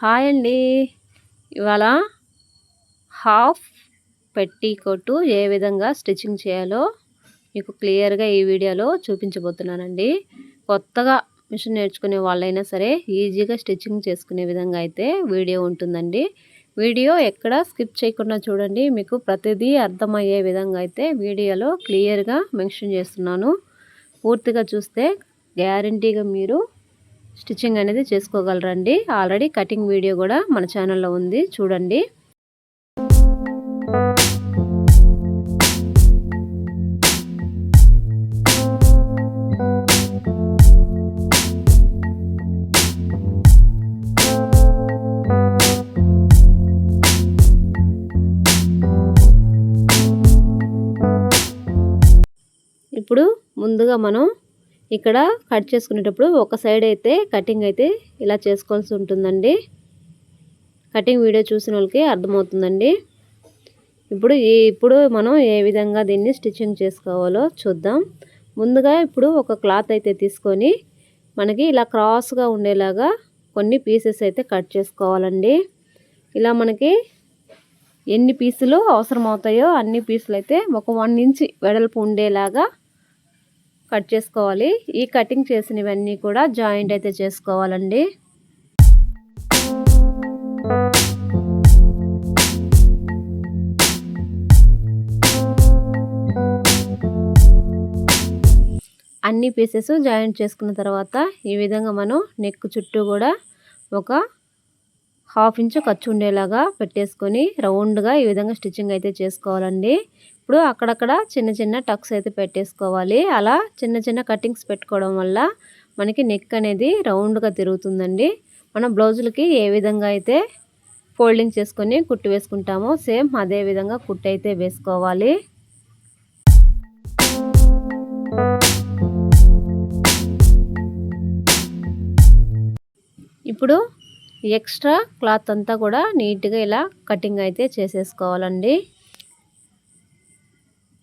Hi అండి. ఇవాళ half కొట్టు ఏ విధంగా స్టిచ్చింగ్ చేయాలో మీకు క్లియర్గా ఈ వీడియోలో చూపించబోతున్నానండి. కొత్తగా మిషన్ నేర్చుకునే వాళ్ళైనా సరే ఈజీగా స్టిచ్చింగ్ చేసుకునే విధంగా అయితే వీడియో ఉంటుందండి. వీడియో ఎక్కడ స్కిప్ చేయకుండా చూడండి. మీకు ప్రతిదీ అర్థమయ్యే విధంగా అయితే వీడియోలో క్లియర్గా మెన్షన్ చేస్తున్నాను. పూర్తిగా చూస్తే గ్యారంటీగా మీరు స్టిచ్చింగ్ అనేది చేసుకోగలరండి. ఆల్రెడీ కటింగ్ వీడియో కూడా మన ఛానల్లో ఉంది. చూడండి. ఇప్పుడు ముందుగా మనం ఇక్కడ కట్ చేసుకునేటప్పుడు ఒక సైడ్ అయితే కటింగ్ అయితే ఇలా చేసుకోవాల్సి ఉంటుందండి. కటింగ్ వీడియో చూసిన వాళ్ళకి అర్థమవుతుందండి. ఇప్పుడు ఈ ఇప్పుడు మనం ఏ విధంగా దీన్ని స్టిచ్చింగ్ చేసుకోవాలో చూద్దాం. ముందుగా ఇప్పుడు ఒక క్లాత్ అయితే తీసుకొని మనకి ఇలా క్రాస్గా ఉండేలాగా కొన్ని పీసెస్ అయితే కట్ చేసుకోవాలండి. ఇలా మనకి ఎన్ని పీసులు అవసరం అవుతాయో అన్ని పీసులు అయితే ఒక వన్ ఇంచ్ వెడల్పు ఉండేలాగా కట్ చేసుకోవాలి. ఈ కటింగ్ చేసినవన్నీ కూడా జాయింట్ అయితే చేసుకోవాలండి. అన్ని పీసెస్ జాయింట్ చేసుకున్న తర్వాత ఈ విధంగా మనం నెక్ చుట్టూ కూడా ఒక హాఫ్ ఇంచు ఖర్చు ఉండేలాగా పెట్టేసుకొని రౌండ్గా ఈ విధంగా స్టిచ్చింగ్ అయితే చేసుకోవాలండి. ఇప్పుడు అక్కడక్కడ చిన్న చిన్న టక్స్ అయితే పెట్టేసుకోవాలి. అలా చిన్న చిన్న కటింగ్స్ పెట్టుకోవడం వల్ల మనకి నెక్ అనేది రౌండ్గా తిరుగుతుందండి. మనం బ్లౌజులకి ఏ విధంగా అయితే ఫోల్డింగ్ చేసుకొని కుట్టు వేసుకుంటామో సేమ్ అదే విధంగా కుట్టు అయితే వేసుకోవాలి. ఇప్పుడు ఎక్స్ట్రా క్లాత్ అంతా కూడా నీట్గా ఇలా కటింగ్ అయితే చేసేసుకోవాలండి.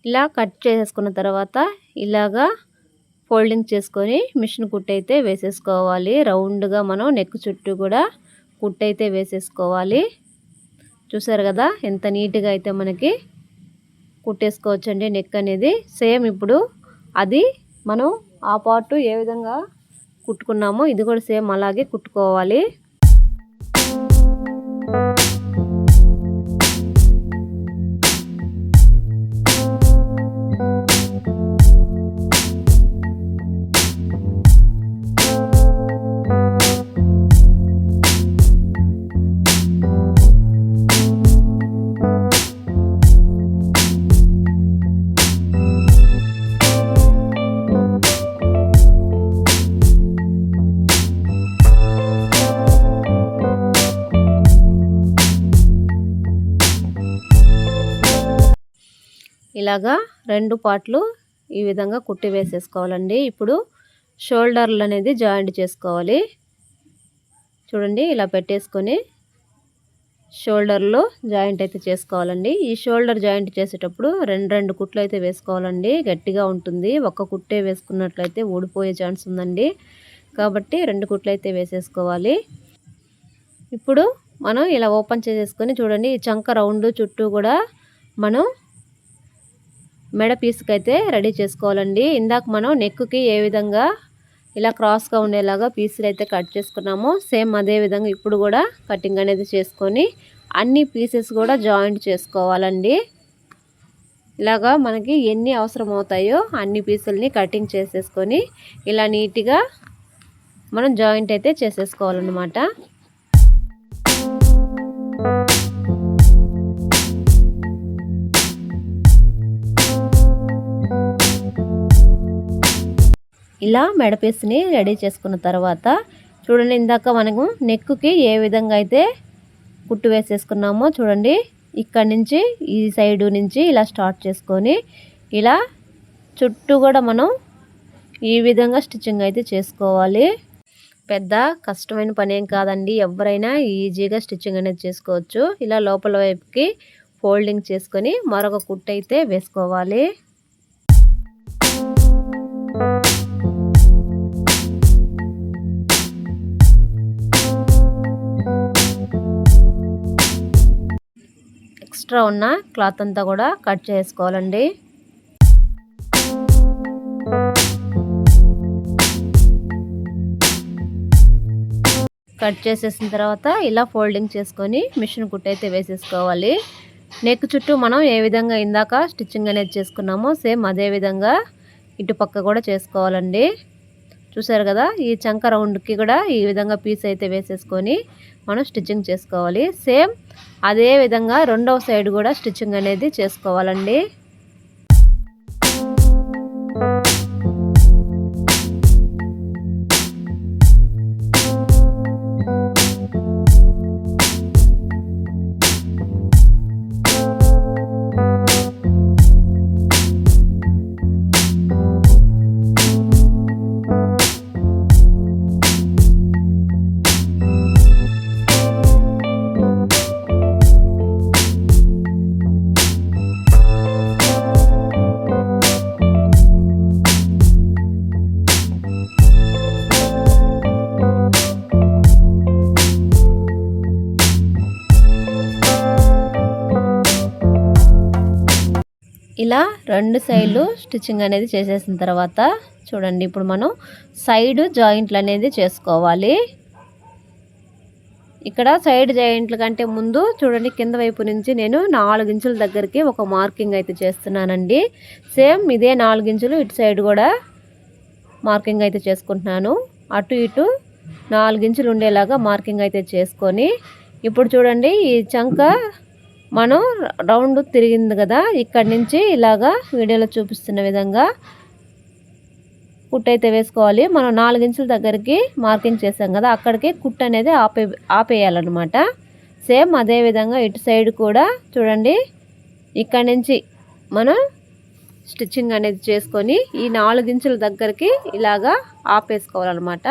ఇలా కట్ చేసేసుకున్న తర్వాత ఇలాగా ఫోల్డింగ్ చేసుకొని మిషన్ కుట్టయితే వేసేసుకోవాలి. రౌండ్గా మనం నెక్ చుట్టూ కూడా కుట్టయితే వేసేసుకోవాలి. చూసారు కదా? ఎంత నీట్గా అయితే మనకి కుట్టేసుకోవచ్చండి నెక్ అనేది. సేమ్ ఇప్పుడు అది మనం ఆ పార్టు ఏ విధంగా కుట్టుకున్నామో ఇది కూడా సేమ్ అలాగే కుట్టుకోవాలి. ఇలాగా రెండు పార్ట్లు ఈ విధంగా కుట్టి వేసేసుకోవాలండి. ఇప్పుడు షోల్డర్లు అనేది జాయింట్ చేసుకోవాలి. చూడండి ఇలా పెట్టేసుకొని షోల్డర్లో జాయింట్ అయితే చేసుకోవాలండి. ఈ షోల్డర్ జాయింట్ చేసేటప్పుడు రెండు రెండు కుట్లు అయితే వేసుకోవాలండి. గట్టిగా ఉంటుంది. ఒక్క కుట్టే వేసుకున్నట్లయితే ఊడిపోయే ఛాన్స్ ఉందండి. కాబట్టి రెండు కుట్లు అయితే వేసేసుకోవాలి. ఇప్పుడు మనం ఇలా ఓపెన్ చేసేసుకొని చూడండి ఈ చంక రౌండ్ చుట్టూ కూడా మనం మెడ పీస్కి అయితే రెడీ చేసుకోవాలండి. ఇందాక మనం నెక్కి ఏ విధంగా ఇలా క్రాస్గా ఉండేలాగా పీసులు అయితే కట్ చేసుకున్నామో సేమ్ అదే విధంగా ఇప్పుడు కూడా కటింగ్ అనేది చేసుకొని అన్ని పీసెస్ కూడా జాయింట్ చేసుకోవాలండి. ఇలాగా మనకి ఎన్ని అవసరం అవుతాయో అన్ని పీసుల్ని కటింగ్ చేసేసుకొని ఇలా నీట్గా మనం జాయింట్ అయితే చేసేసుకోవాలన్నమాట. ఇలా మెడపీస్ని రెడీ చేసుకున్న తర్వాత చూడండి ఇందాక మనము నెక్కుకి ఏ విధంగా అయితే కుట్టు వేసేసుకున్నామో చూడండి ఇక్కడ నుంచి ఈ సైడు నుంచి ఇలా స్టార్ట్ చేసుకొని ఇలా చుట్టూ కూడా మనం ఈ విధంగా స్టిచ్చింగ్ అయితే చేసుకోవాలి. పెద్ద కష్టమైన పని ఏం కాదండి ఎవరైనా ఈజీగా స్టిచ్చింగ్ అనేది చేసుకోవచ్చు. ఇలా లోపల వైపుకి ఫోల్డింగ్ చేసుకొని మరొక కుట్టు అయితే వేసుకోవాలి. ఎక్స్ట్రా ఉన్న క్లాత్ అంతా కూడా కట్ చేసుకోవాలండి. కట్ చేసేసిన తర్వాత ఇలా ఫోల్డింగ్ చేసుకొని మిషన్ కుట్టయితే వేసేసుకోవాలి. నెక్ చుట్టూ మనం ఏ విధంగా ఇందాక స్టిచ్చింగ్ అనేది చేసుకున్నామో సేమ్ అదే విధంగా ఇటు పక్క కూడా చేసుకోవాలండి. చూసారు కదా ఈ చంక రౌండ్కి కూడా ఈ విధంగా పీస్ అయితే వేసేసుకొని మనం స్టిచ్చింగ్ చేసుకోవాలి. సేమ్ అదే విధంగా రెండవ సైడ్ కూడా స్టిచ్చింగ్ అనేది చేసుకోవాలండి. ఇలా రెండు సైడ్లు స్టిచ్చింగ్ అనేది చేసేసిన తర్వాత చూడండి ఇప్పుడు మనం సైడ్ జాయింట్లు అనేది చేసుకోవాలి. ఇక్కడ సైడ్ జాయింట్ల కంటే ముందు చూడండి కింద వైపు నుంచి నేను నాలుగు ఇంచుల దగ్గరికి ఒక మార్కింగ్ అయితే చేస్తున్నానండి. సేమ్ ఇదే నాలుగు ఇంచులు ఇటు సైడ్ కూడా మార్కింగ్ అయితే చేసుకుంటున్నాను. అటు ఇటు నాలుగు ఇంచులు ఉండేలాగా మార్కింగ్ అయితే చేసుకొని ఇప్పుడు చూడండి ఈ చంక మనం రౌండ్ తిరిగింది కదా ఇక్కడి నుంచి ఇలాగా వీడియోలో చూపిస్తున్న విధంగా కుట్ అయితే వేసుకోవాలి. మనం నాలుగించుల దగ్గరికి మార్కింగ్ చేసాం కదా అక్కడికి కుట్ అనేది ఆపే ఆపేయాలన్నమాట. సేమ్ అదే విధంగా ఇటు సైడ్ కూడా చూడండి ఇక్కడి నుంచి మనం స్టిచ్చింగ్ అనేది చేసుకొని ఈ నాలుగించుల దగ్గరికి ఇలాగా ఆపేసుకోవాలన్నమాట.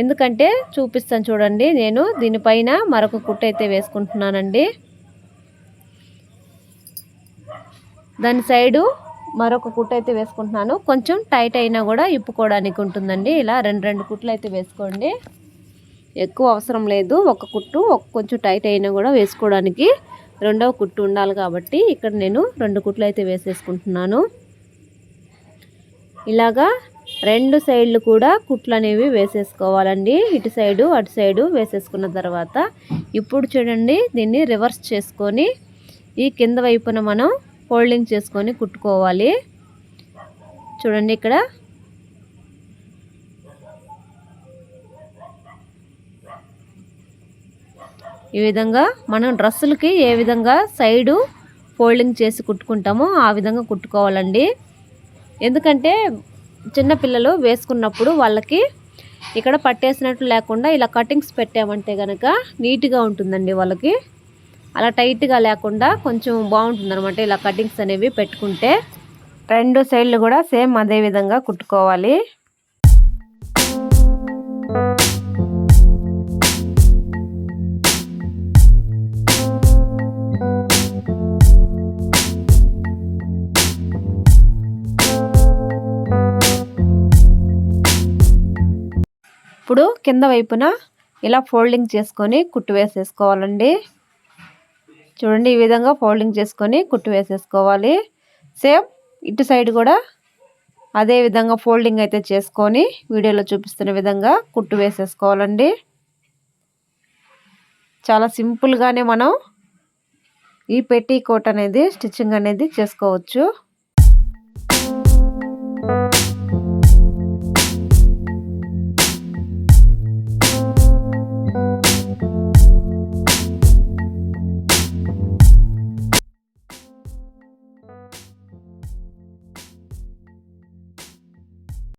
ఎందుకంటే చూపిస్తాను చూడండి నేను దీనిపైన మరొక కుట్టు అయితే వేసుకుంటున్నానండి. దాని సైడు మరొక కుట్టు అయితే వేసుకుంటున్నాను. కొంచెం టైట్ అయినా కూడా ఇప్పుకోవడానికి ఉంటుందండి. ఇలా రెండు రెండు కుట్లు అయితే వేసుకోండి. ఎక్కువ అవసరం లేదు. ఒక కుట్టు ఒక కొంచెం టైట్ అయినా కూడా వేసుకోవడానికి రెండవ కుట్టు ఉండాలి కాబట్టి ఇక్కడ నేను రెండు కుట్లు అయితే వేసేసుకుంటున్నాను. ఇలాగా రెండు సైడ్లు కూడా కుట్లు అనేవి వేసేసుకోవాలండి. ఇటు సైడు అటు సైడు వేసేసుకున్న తర్వాత ఇప్పుడు చూడండి దీన్ని రివర్స్ చేసుకొని ఈ కింద వైపున మనం ఫోల్డింగ్ చేసుకొని కుట్టుకోవాలి. చూడండి ఇక్కడ. ఈ విధంగా మనం డ్రెస్సులకి ఏ విధంగా సైడు ఫోల్డింగ్ చేసి కుట్టుకుంటామో ఆ విధంగా కుట్టుకోవాలండి. ఎందుకంటే చిన్నపిల్లలు వేసుకున్నప్పుడు వాళ్ళకి ఇక్కడ పట్టేసినట్లు లేకుండా ఇలా కటింగ్స్ పెట్టామంటే కనుక నీట్గా ఉంటుందండి వాళ్ళకి. అలా టైట్గా లేకుండా కొంచెం బాగుంటుంది అనమాట ఇలా కటింగ్స్ అనేవి పెట్టుకుంటే. రెండు సైడ్లు కూడా సేమ్ అదే విధంగా కుట్టుకోవాలి. కింద వైపున ఇలా ఫోల్డింగ్ చేసుకొని కుట్టు వేసేసుకోవాలండి. చూడండి ఈ విధంగా ఫోల్డింగ్ చేసుకొని కుట్టు వేసేసుకోవాలి. సేమ్ ఇటు సైడ్ కూడా అదే విధంగా ఫోల్డింగ్ అయితే చేసుకొని వీడియోలో చూపిస్తున్న విధంగా కుట్టు వేసేసుకోవాలండి. చాలా సింపుల్గానే మనం ఈ పెట్టి కోట్ అనేది స్టిచ్చింగ్ అనేది చేసుకోవచ్చు.